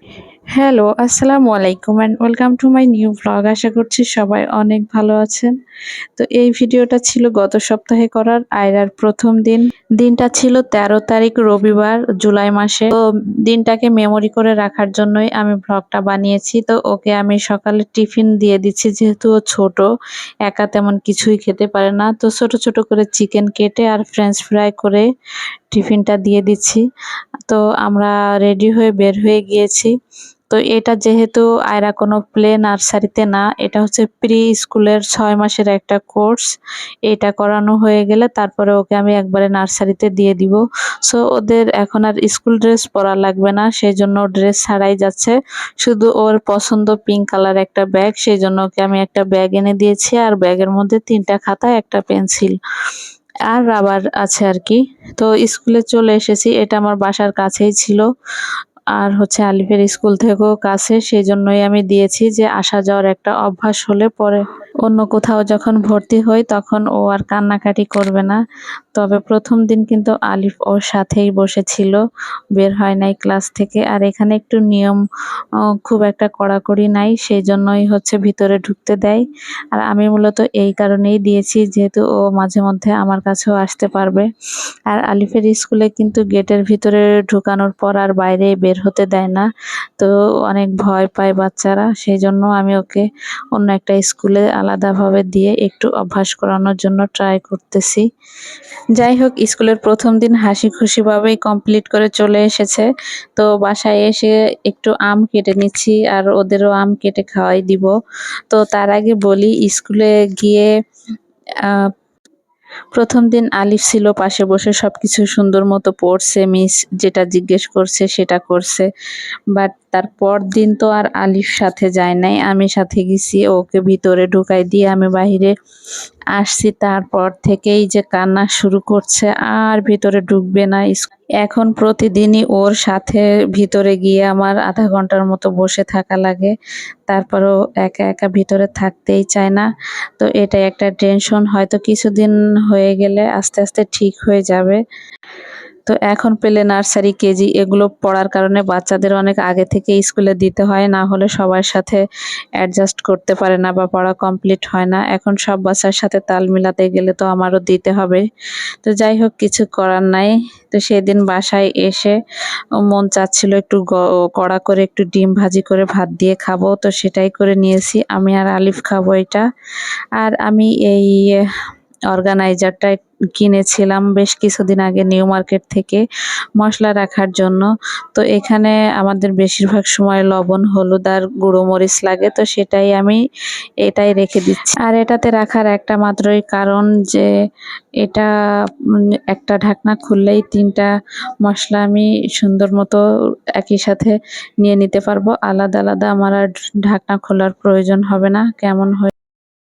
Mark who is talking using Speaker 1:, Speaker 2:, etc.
Speaker 1: 哎。হ্যালো, আসসালামু আলাইকুম and welcome to my new vlog. আশা করছি সবাই অনেক ভালো আছেন। তো এই ভিডিওটা ছিল গত সপ্তাহে করার আয়রার প্রথম দিন। দিনটা ছিল ১৩ তারিখ রবিবার জুলাই মাসে। তো দিনটাকে মেমোরি করে রাখার জন্যই আমি ভ্লগটা বানিয়েছি। তো ওকে আমি সকালে টিফিন দিয়ে দিচ্ছি যেহেতু ও ছোট একা তেমন কিছুই খেতে পারে না। তো ছোট ছোট করে চিকেন কেটে আর ফ্রেঞ্চ ফ্রাই করে টিফিনটা দিয়ে দিচ্ছি। তো আমরা রেডি হয়ে বের হয়ে গিয়েছি। তো এটা যেহেতু আয়রা কোনো প্লে নার্সারিতে না, এটা হচ্ছে প্রি স্কুলের ছয় মাসের একটা কোর্স। এটা করানো হয়ে গেলে তারপরে ওকে আমি একবারে নার্সারিতে দিয়ে দিব। সো ওদের এখন আর স্কুল ড্রেস পরা লাগবে না সেই জন্য ড্রেস ছাড়াই যাচ্ছে। শুধু ওর পছন্দ পিঙ্ক কালার একটা ব্যাগ সেই জন্য ওকে আমি একটা ব্যাগ এনে দিয়েছি আর ব্যাগের মধ্যে তিনটা খাতা, একটা পেন্সিল আর রাবার আছে আর কি। তো স্কুলে চলে এসেছি, এটা আমার বাসার কাছেই ছিল। আর হচ্ছে আলিফের স্কুল থেকেও কাছে সেই জন্যই আমি দিয়েছি যে আসা যাওয়ার একটা অভ্যাস হলে পরে অন্য কোথাও যখন ভর্তি হই, তখন ও আর কান্নাকাটি করবে না। তবে প্রথম দিন কিন্তু আলিফ ওর সাথেই বসেছিল, বের হয় নাই ক্লাস থেকে। আর এখানে একটু নিয়ম খুব একটা কড়াকড়ি নাই সেই জন্যই হচ্ছে ভিতরে ঢুকতে দেয়। আর আমি মূলত এই কারণেই দিয়েছি, যেহেতু ও মাঝে মধ্যে আমার কাছেও আসতে পারবে। আর আলিফের স্কুলে কিন্তু গেটের ভিতরে ঢুকানোর পর আর বাইরে বের হতে দেয় না। তো অনেক ভয় পায় বাচ্চারা সেই জন্য আমি ওকে অন্য একটা স্কুলে আলাদাভাবে দিয়ে একটু অভ্যাস করানোর জন্য ট্রাই করতেছি। যাই হোক, স্কুলের প্রথম দিন হাসি খুশিভাবেই কমপ্লিট করে চলে এসেছে। তো বাসায় এসে একটু আম কেটে নিচ্ছি আর ওদেরও আম কেটে খাওয়াই দিব। তো তার আগে বলি, স্কুলে গিয়ে প্রথম দিন আলিফ ছিল পাশে বসে সব কিছু সুন্দর মতো পড়ছে, মিস যেটা জিজ্ঞেস করছে সেটা করছে। বাট তারপর দিন তো আর আলিফ সাথে যায় নাই, আমি সাথে গেছি, ওকে ভিতরে ঢুকাই দিয়ে আমি বাহিরে আসছি তারপর থেকেই যে কান্না শুরু করছে, আর ভিতরে ঢুকবে না এখন প্রতিদিনই ওর সাথে ভিতরে গিয়ে আমার আধা ঘণ্টার মতো বসে থাকা লাগে। তারপরও একা একা ভিতরে থাকতেই চায় না। তো এটা একটা টেনশন, হয়তো কিছুদিন হয়ে গেলে আস্তে আস্তে ঠিক হয়ে যাবে। তো এখন পেলে নার্সারি, কেজি এগুলো পড়ার কারণে বাচ্চাদের অনেক আগে থেকে স্কুলে দিতে হয়, না হলে সবার সাথে অ্যাডজাস্ট করতে পারে না বা পড়া কমপ্লিট হয় না। এখন সব বাচ্চার সাথে তাল মিলাতে গেলে তো আমারও দিতে হবে। তো যাই হোক, কিছু করার নাই। তো সেদিন বাসায় এসে মন চাচ্ছিল একটু কড়া করে একটু ডিম ভাজি করে ভাত দিয়ে খাব। তো সেটাই করে নিয়েছি। আমি আর আলিফ খাব এটা। আর আমি এই অর্গানাইজারটা কিনেছিলাম বেশ কিছুদিন আগে নিউ মার্কেট থেকে মশলা রাখার জন্য। তো এখানে আমাদের বেশিরভাগ সময় লবণ, হলুদ আর গুঁড়ো মরিচ লাগে, তো সেটাই আমি এটাই রেখে দিচ্ছি। আর এটাতে রাখার একটা মাত্রই কারণ যে এটা একটা ঢাকনা খুললেই তিনটা মশলা আমি সুন্দর মতো একই সাথে নিয়ে নিতে পারব। আলাদা আলাদা আমার আর ঢাকনা খোলার প্রয়োজন হবে না, কেমন হয়ে